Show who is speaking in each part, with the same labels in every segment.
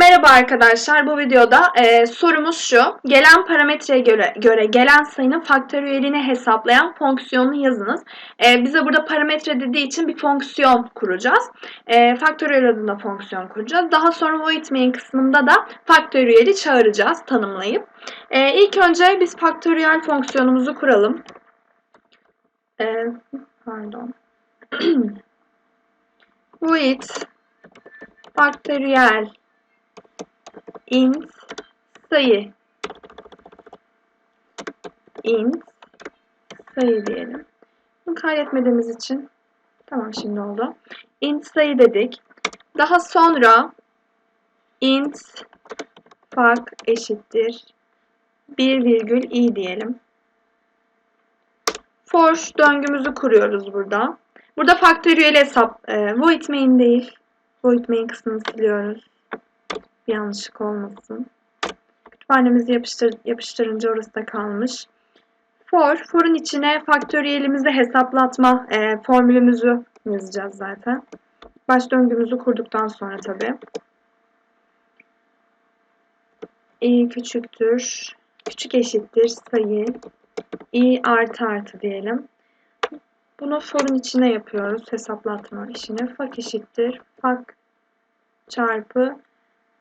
Speaker 1: Merhaba arkadaşlar. Bu videoda e, sorumuz şu. Gelen parametreye göre, göre gelen sayının faktöriyelini hesaplayan fonksiyonunu yazınız. E, bize burada parametre dediği için bir fonksiyon kuracağız. E, faktöriyel adında fonksiyon kuracağız. Daha sonra void main kısmında da faktöriyeli çağıracağız tanımlayıp. E, ilk önce biz faktöriyel fonksiyonumuzu kuralım. E, pardon. void faktöriyel int sayı int sayı diyelim. Bunu kaydetmediğimiz için tamam şimdi oldu. int sayı dedik. Daha sonra int fark eşittir 1 virgül i diyelim. For döngümüzü kuruyoruz burada. Burada faktöriyel hesap e, void main değil. Void main kısmını siliyoruz bir yanlışlık olmasın. Kütüphanemizi yapıştır, yapıştırınca orası da kalmış. For, for'un içine faktöriyelimizi hesaplatma e, formülümüzü yazacağız zaten. Baş döngümüzü kurduktan sonra tabi. i küçüktür, küçük eşittir sayı, i artı artı diyelim. Bunu for'un içine yapıyoruz hesaplatma işini. Fak eşittir, fak çarpı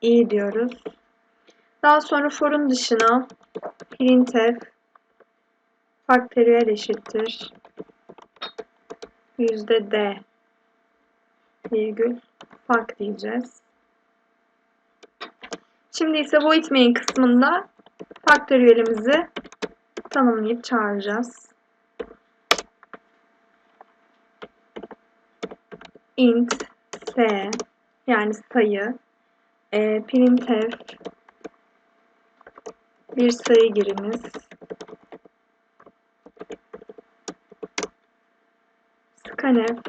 Speaker 1: i diyoruz. Daha sonra for'un dışına printf faktöriyel eşittir yüzde d virgül fark diyeceğiz. Şimdi ise void main kısmında faktöriyelimizi tanımlayıp çağıracağız. int s yani sayı e, printf. Bir sayı giriniz. Scanf.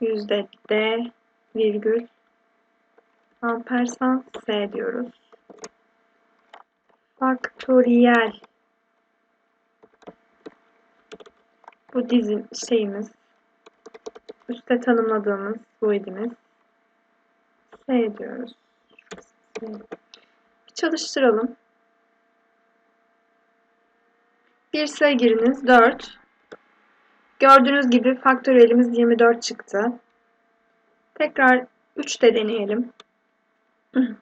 Speaker 1: Yüzde d virgül. Ampersand s diyoruz. Faktöriyel bu dizim şeyimiz üstte tanımladığımız voidimiz S diyoruz. S. Bir çalıştıralım. Bir sayı giriniz 4. Gördüğünüz gibi faktöriyelimiz 24 çıktı. Tekrar 3 de deneyelim.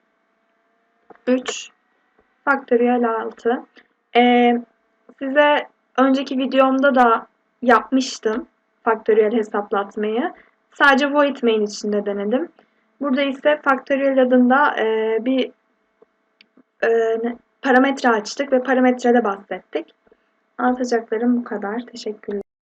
Speaker 1: 3 faktöriyel 6. Ee, size önceki videomda da yapmıştım faktöriyel hesaplatmayı. Sadece void main içinde denedim. Burada ise faktöriyel adında e, bir e, parametre açtık ve parametrede bahsettik. Anlatacaklarım bu kadar. Teşekkürler.